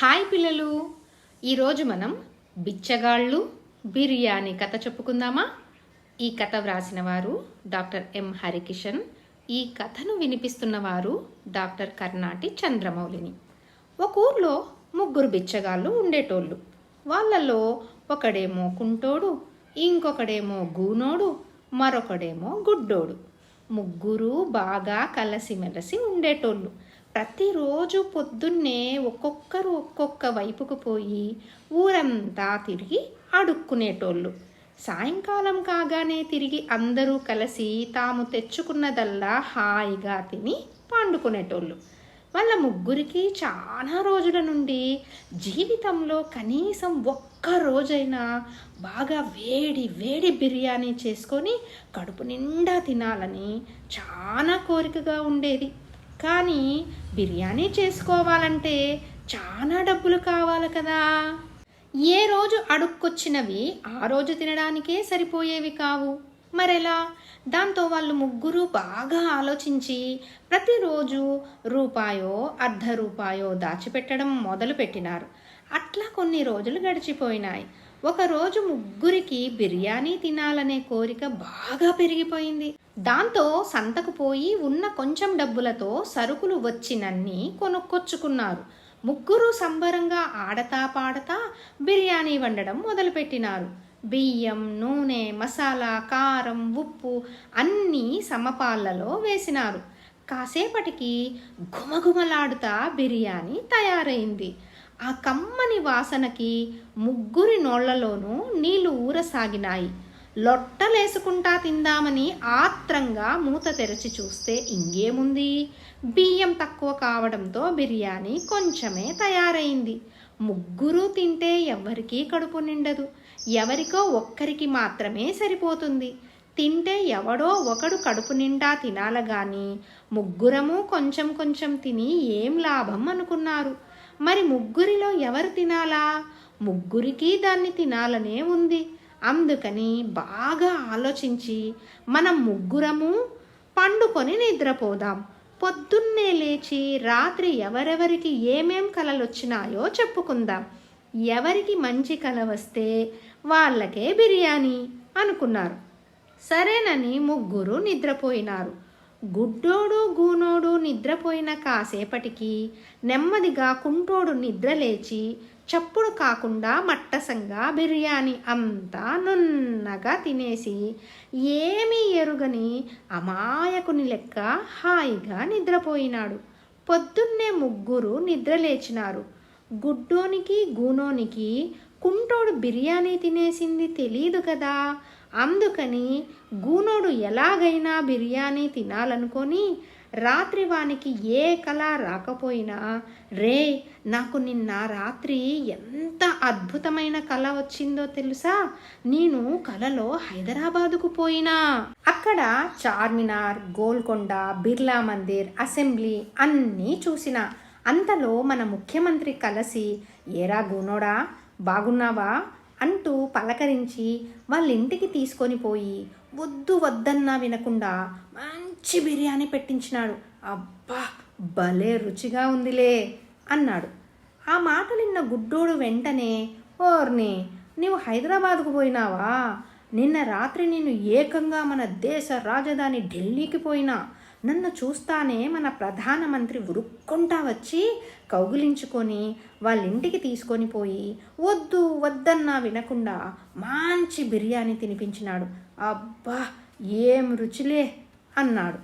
Hi పిల్లలు. ఈరోజు మనం బిచ్చగాళ్ళు బిర్యానీ కథ చెప్పుకుందామా? ఈ కథ వ్రాసిన వారు డాక్టర్ ఎం హరికిషన్ ఈ కథను వినిపిస్తున్నవారు డాక్టర్ కర్ణాటి చంద్రమౌళిని. ఒక ఊర్లో ముగ్గురు బిచ్చగాళ్ళు ఉండేటోళ్ళు. వాళ్ళలో ఒకడేమో కుంటోడు ఇంకొకడేమో గూనోడు మరొకడేమో గుడ్డోడు. ముగ్గురు బాగా కలసిమెలసి ఉండేటోళ్ళు. ప్రతిరోజు పొద్దున్నే ఒక్కొక్కరు ఒక్కొక్క వైపుకు పోయి ఊరంతా తిరిగి అడుక్కునేటోళ్ళు. సాయంకాలం కాగానే తిరిగి అందరూ కలిసి తాము తెచ్చుకున్నదల్లా హాయిగా తిని పండుకునేటోళ్ళు. వాళ్ళ ముగ్గురికి చాలా రోజుల నుండి జీవితంలో కనీసం ఒక్క రోజైనా బాగా వేడి వేడి బిర్యానీ చేసుకొని కడుపు నిండా తినాలని చాలా కోరికగా ఉండేది. కానీ బిర్యానీ చేసుకోవాలంటే చాలా డబ్బులు కావాలి కదా. ఏ రోజు అడుక్కొచ్చినవి ఆ రోజు తినడానికే సరిపోయేవి కావు. మరెలా? దాంతో వాళ్ళు ముగ్గురు బాగా ఆలోచించి ప్రతిరోజు రూపాయో అర్ధ రూపాయో దాచిపెట్టడం మొదలుపెట్టినారు. అట్లా కొన్ని రోజులు గడిచిపోయినాయి. ఒకరోజు ముగ్గురికి బిర్యానీ తినాలనే కోరిక బాగా పెరిగిపోయింది. దాంతో సంతకు పోయి ఉన్న కొంచెం డబ్బులతో సరుకులు వచ్చినన్ని కొనుక్కొచ్చుకున్నారు. ముగ్గురు సంబరంగా ఆడతా పాడతా బిర్యానీ వండడం మొదలుపెట్టినారు. బియ్యం నూనె మసాలా కారం ఉప్పు అన్నీ సమపాళ్ళలో వేసినారు. కాసేపటికి ఘుమఘుమలాడుతా బిర్యానీ తయారైంది. ఆ కమ్మని వాసనకి ముగ్గురి నోళ్ళలోనూ నీళ్ళు ఊరసాగినాయి. లొట్టలేసుకుంటా తిందామని ఆత్రంగా మూత తెరచి చూస్తే ఇంకేముంది బియ్యం తక్కువ కావడంతో బిర్యానీ కొంచెమే తయారైంది. ముగ్గురు తింటే ఎవరికీ కడుపు నిండదు. ఎవరికో ఒక్కరికి మాత్రమే సరిపోతుంది. తింటే ఎవడో ఒకడు కడుపు నిండా తినాలగాని ముగ్గురము కొంచెం కొంచెం తిని ఏం లాభం అనుకున్నారు? మరి ముగ్గురిలో ఎవరు తినాలా? ముగ్గురికి దాన్ని తినాలనే ఉంది. అందుకని బాగా ఆలోచించి మనం ముగ్గురము పండుకొని నిద్రపోదాం. పొద్దున్నే లేచి రాత్రి ఎవరెవరికి ఏమేం కలలు వచ్చినాయో చెప్పుకుందాం. ఎవరికి మంచి కల వస్తే వాళ్ళకే బిర్యానీ అనుకున్నారు. సరేనని ముగ్గురు నిద్రపోయినారు. గుడ్డోడు గూనోడు నిద్రపోయిన కాసేపటికి నెమ్మదిగా కుంటోడు నిద్రలేచి చప్పుడు కాకుండా మట్టసంగా బిర్యానీ అంతా నున్నగా తినేసి ఏమీ ఎరుగని అమాయకుని లెక్క హాయిగా నిద్రపోయినాడు. పొద్దున్నే ముగ్గురు నిద్రలేచినారు గుడ్డోనికి గూనోనికి కుంటోడు బిర్యానీ తినేసింది తెలీదు కదా. అందుకని గూనోడు ఎలాగైనా బిర్యానీ తినాలనుకొని రాత్రి వానికి ఏ కళ రాకపోయినా రే నాకు నిన్న రాత్రి ఎంత అద్భుతమైన కళ వచ్చిందో తెలుసా? నేను కలలో హైదరాబాదుకు పోయినా. అక్కడ చార్మినార్ గోల్కొండ బిర్లా మందిర్ అసెంబ్లీ అన్నీ చూసిన. అంతలో మన ముఖ్యమంత్రి కలిసి ఏరా గూనోడా బాగున్నావా? అంటూ పలకరించి వాళ్ళ ఇంటికి తీసుకొని పోయి వద్దు వద్దన్నా వినకుండా మంచి బిర్యానీ పెట్టించినాడు. అబ్బా భలే రుచిగా ఉందిలే అన్నాడు. ఆ మాటలు నిన్న గుడ్డోడు వెంటనే ఓర్ని నీవు హైదరాబాద్కు పోయినావా? నిన్న రాత్రి నేను ఏకంగా మన దేశ రాజధాని ఢిల్లీకి పోయినా. నన్ను చూస్తానే మన ప్రధానమంత్రి ఉరుక్కుంటా వచ్చి కౌగిలించుకొని వాళ్ళ ఇంటికి తీసుకొని పోయి వద్దు వద్దన్నా వినకుండా మంచి బిర్యానీ తినిపించినాడు. అబ్బా ఏం రుచిలే అన్నాడు.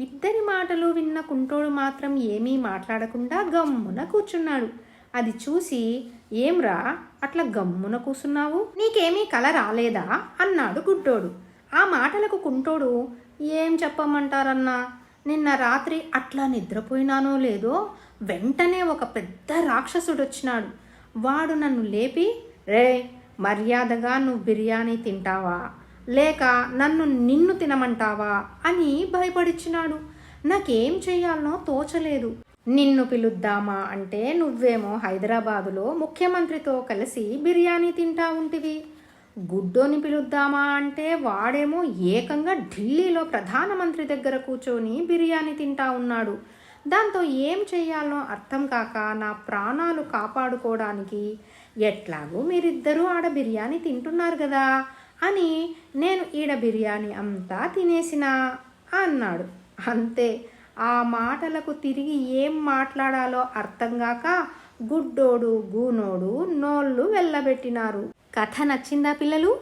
ఇద్దరి మాటలు విన్న కుంటోడు మాత్రం ఏమీ మాట్లాడకుండా గమ్మున కూర్చున్నాడు. అది చూసి ఏంరా అట్లా గమ్మున కూసున్నావు నీకేమీ కల రాలేదా? అన్నాడు గుడ్డోడు ఆ మాటలకు కుంటోడు ఏం చెప్పమంటారన్నా? నిన్న రాత్రి అట్లా నిద్రపోయినానో లేదో వెంటనే ఒక పెద్ద రాక్షసుడు వచ్చినాడు. వాడు నన్ను లేపి రే మర్యాదగా నువ్వు బిర్యానీ తింటావా? లేక నన్ను నిన్ను తినమంటావా? అని భయపడిచ్చినాడు. నాకేం చేయాలనో తోచలేదు. నిన్ను పిలుద్దామా అంటే నువ్వేమో హైదరాబాదులో ముఖ్యమంత్రితో కలిసి బిర్యానీ తింటా ఉంటివి. గుడ్డోని పిలుద్దామా అంటే వాడేమో ఏకంగా ఢిల్లీలో ప్రధానమంత్రి దగ్గర కూర్చొని బిర్యానీ తింటా ఉన్నాడు. దాంతో ఏం చేయాలో అర్థం కాక నా ప్రాణాలు కాపాడుకోవడానికి ఎట్లాగూ మీరిద్దరూ ఆడ బిర్యానీ తింటున్నారు కదా అని నేను ఈడ బిర్యానీ అంతా తినేసిన అన్నాడు. అంతే. ఆ మాటలకు తిరిగి ఏం మాట్లాడాలో అర్థం కాక గుడ్డోడు గూనోడు నోళ్ళు వెళ్ళబెట్టినారు. కథ నచ్చిందా పిల్లలు?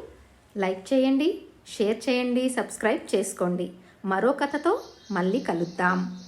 లైక్ చేయండి షేర్ చేయండి సబ్స్క్రైబ్ చేసుకోండి. మరో కథతో మళ్ళీ కలుద్దాం.